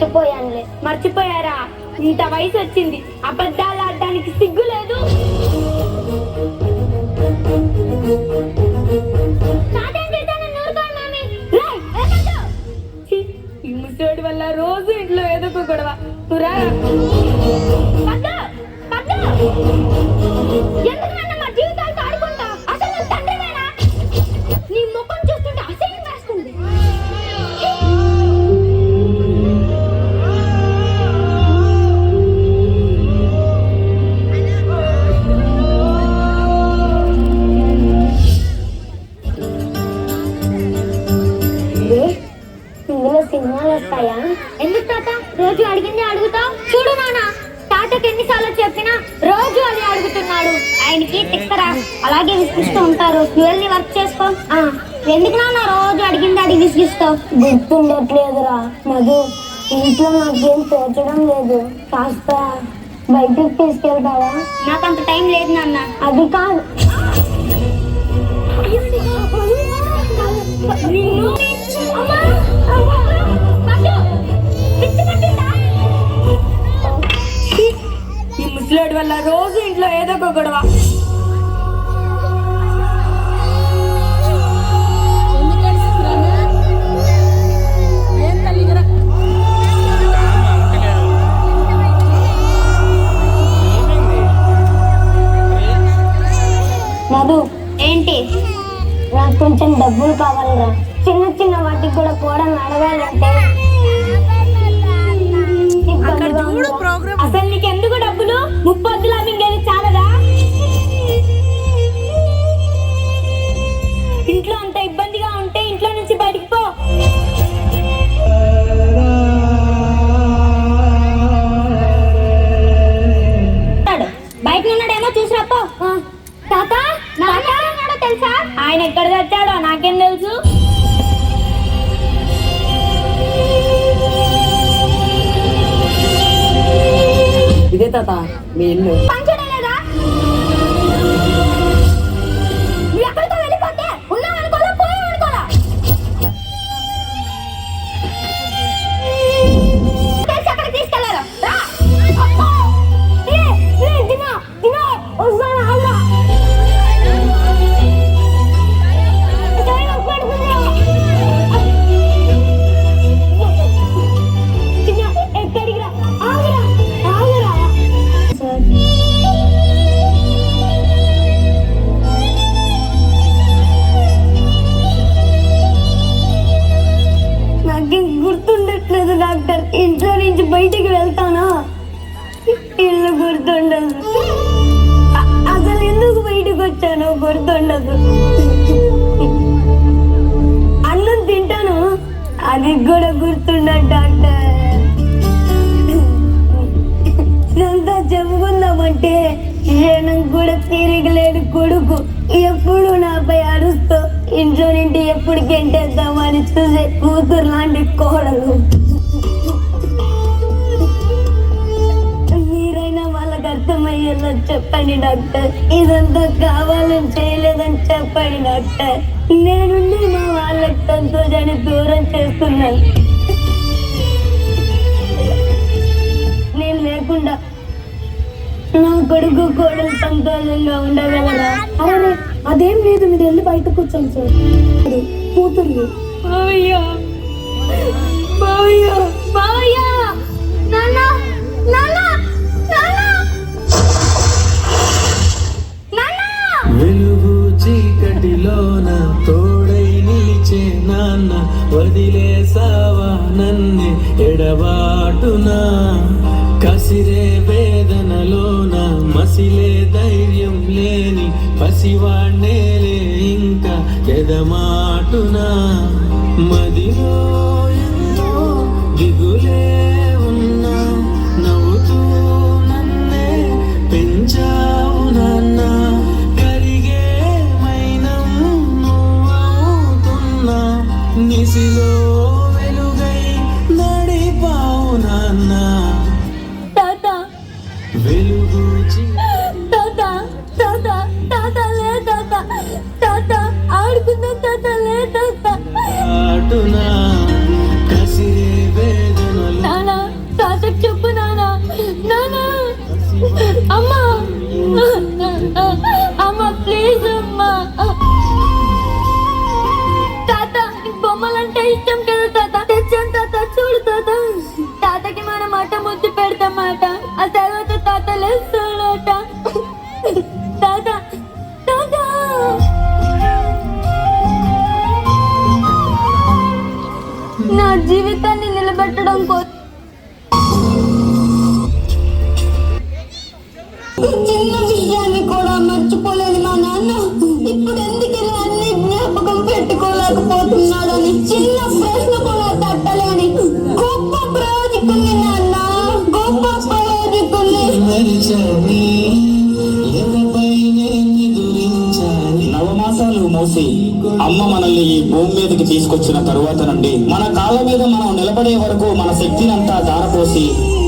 మర్చిపోయానులే. మర్చిపోయారా? ఇంత వయసు వచ్చింది అబద్ధాలు ఆడడానికి సిగ్గు లేదు. ఈ ముసోడి వల్ల రోజు ఇంట్లో ఏదో ఒక గొడవ. ఇందులో సినిమాలు వస్తాయా? ఎందుకు తాత? రోజు అడిగింది అడుగుతావు? చూడు నాన్న తాతకి ఎన్నిసార్లు చెప్పినా రోజు అది అడుగుతున్నాడు. ఆయనకి తిక్కరా. అలాగే విసిగిస్తూ ఉంటారు. నువ్వు వెళ్ళి వర్క్ చేసుకో. ఎందుకు నాన్న రోజు అడిగింది అడిగి విసిగిస్తావు గుర్తుండట్లేదురా మధు. ఇంట్లో నాకేం తోచడం లేదు. కాస్త బయటికి తీసుకెళ్తావా? నాకు అంత టైం లేదు నాన్న. అది కాదు. రోజు ఇంట్లో ఏదో ఒక గొడవ. మధు ఏంటి? నాకు కొంచెం డబ్బులు కావాలిరా. చిన్న చిన్న వాటికి కూడా కూడా అడగాలంటే. అసలు నీకు ఎందుకు డబ్బులు ముప్పొద్దులా ఆయన ఎక్కడ తెచ్చాడో నాకేం తెలుసు? ఇదే తాత మీ ఇల్లు. పంచడం డాక్టర్ ఇంట్లో నుంచి బయటికి వెళ్తానా? ఇల్లు గుర్తుండదు. అసలు ఎందుకు బయటకు వచ్చానో గుర్తుండదు. అన్నం తింటాను. అది కూడా గుర్తుండదు డాక్టర్. ఇదంతా చెప్పుకుందామంటే క్షణం కూడా తిరగలేడు కొడుకు ఎప్పుడు నాపై అరుస్తూ ఇంట్లో నుండి ఎప్పుడు గెంటేద్దామని చూసే కూతురు లాంటి కోడలు. అర్థమయ్యేలా చెప్పండి డాక్టర్. ఇదంతా కావాలని చేయలేదని చెప్పండి డాక్టర్. నేనుండి మా వాళ్ళకి సంతోషాన్ని దూరం చేస్తున్నాను. నేను లేకుండా నా కొడుకు కోడలు సంతోషంగా ఉండగలరా అరే అదేం లేదు. మీరు వెళ్ళి బయట కూర్చోండి సార్. కూతురు అయ్యో. నిలిచే వదిలేసావా నన్ను? ఎడబాటున కసిరే వేదనలోన మసిలే ధైర్యం లేని పసివాణ్ణేలే ఇంకా ఎదమాటున. మదిలో తాత తాత తాత తాత తాత ఆడుకుందాం తాత చెప్పు నానా ప్లీజ్ అమ్మా. తాత బొమ్మలంటే ఇష్టం కదా. నవమాసాలు మోసి అమ్మ మనల్ని ఈ భూమి మీదకి తీసుకొచ్చిన తరువాత నుండి మన కాళ్ళ మీద మనం నిలబడే వరకు మన శక్తినంతా దారపోసి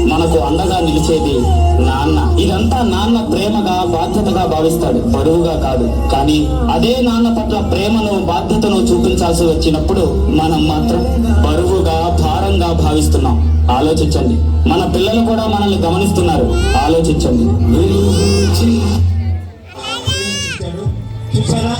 మనకు అండగా నిలిచేది నాన్న. ఇదంతా నాన్న ప్రేమగా బాధ్యతగా భావిస్తాడు. బరువుగా కాదు. కానీ అదే నాన్న పట్ల ప్రేమను బాధ్యతను చూపించాల్సి వచ్చినప్పుడు మనం మాత్రం బరువు భారంగా భావిస్తున్నాం. ఆలోచించండి. మన పిల్లలు కూడా మనల్ని గమనిస్తున్నారు. ఆలోచించండి. చూసారా